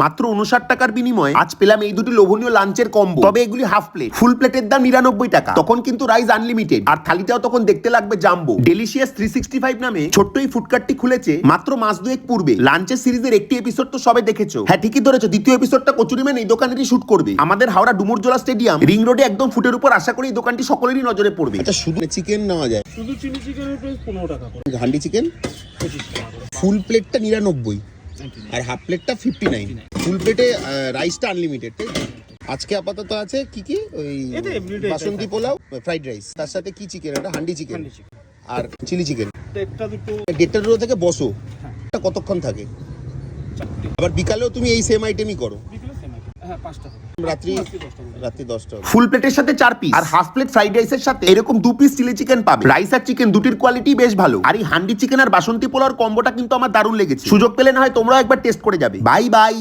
মাত্র উনষাট টাকার বিনিময়ে আজ পেলাম এই দুটি লোভনীয় লাঞ্চের কম্বো তবে এগুলি হাফ প্লেট ফুল প্লেটের দাম নিরানব্বই টাকা। তখন কিন্তু রাইস আনলিমিটেড আর থালিটাও তখন দেখতে লাগবে jumbo delicious three sixty five নামে ছোট্ট এই ফুডকার্টটি খুলেছে মাত্র মাস দুয়েক পূর্বে। লাঞ্চের সিরিজের একটি এপিসোড তো সবে দেখেছ। হ্যাঁ ঠিকই ধরেছো। দ্বিতীয় এপিসোডটা কচুরিম্যান এই দোকানেরই শুট করবে। আমাদের হাওড়া ডুমুরজোলা স্টেডিয়াম রিং রোডে একদম ফুটের উপর আশা করি এই দোকানটি সকলেরই নজরে পড়বে। আচ্ছা শুধু চিকেন নেওয়া যায়। শুধু চিলি চিকেনের প্রাইস পনেরো টাকা করে। হান্ডি চিকেন? ফুল প্লেটটা নিরানব্বই। আর হাফ প্লেটটা ফিফটি নাইন ফুল প্লেটে রাইসটা আনলিমিটেড আজকে আপাতত আছে কি কি? ওই বাসন্তী পোলাও ফ্রাইড রাইস তার সাথে কি চিকেন এটা হান্ডি চিকেন আর চিলি চিকেন ডেটটা দুটো দেড়টা দুটো থেকে বসো। কতক্ষণ থাকে? আবার বিকালেও তুমি এই সেম আইটেমই করো। ফুল প্লেটের সাথে চার পিস আর হাফ প্লেট ফ্রাইড রাইসের সাথে এরকম দু পিস চিলি চিকেন পাবে। রাইস আর চিকেন দুটির কোয়ালিটি বেশ ভালো। আর এই হান্ডি চিকেন আর বাসন্তী পোলাওর কম্বোটা কিন্তু আমার দারুণ লেগেছে। সুযোগ পেলে না হয় তোমরাও একবার টেস্ট করে যাবে। Bye bye